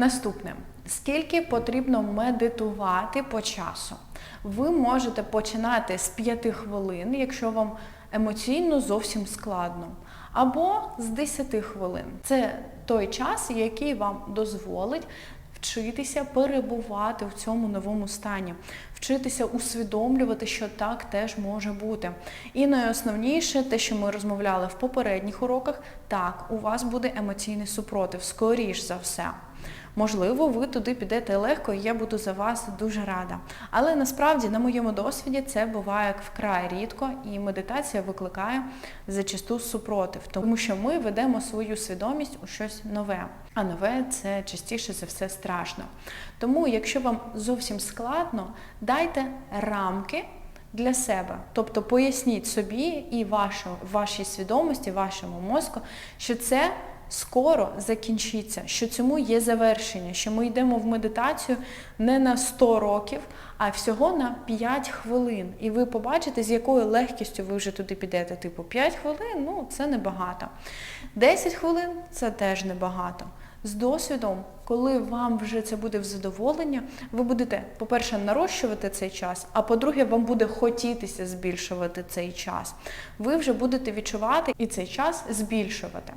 Наступне, скільки потрібно медитувати по часу? Ви можете починати з 5 хвилин, якщо вам емоційно зовсім складно, або з 10 хвилин. Це той час, який вам дозволить вчитися перебувати в цьому новому стані, вчитися усвідомлювати, що так теж може бути. І найосновніше, те, що ми розмовляли в попередніх уроках, так, у вас буде емоційний супротив, скоріш за все. Можливо, ви туди підете легко, і я буду за вас дуже рада. Але насправді, на моєму досвіді, це буває вкрай рідко, і медитація викликає зачасту супротив, тому що ми ведемо свою свідомість у щось нове. А нове це частіше за все страшно. Тому, якщо вам зовсім складно, дайте рамки. Для себе, тобто поясніть собі і вашу, вашій свідомості, вашому мозку, що це скоро закінчиться, що цьому є завершення, що ми йдемо в медитацію не на 100 років, а всього на 5 хвилин. І ви побачите, з якою легкістю ви вже туди підете. Типу 5 хвилин ну це небагато. 10 хвилин це теж небагато. З досвідом, коли вам вже це буде в задоволення, ви будете, по-перше, нарощувати цей час, а по-друге, вам буде хотітися збільшувати цей час. Ви вже будете відчувати і цей час збільшувати.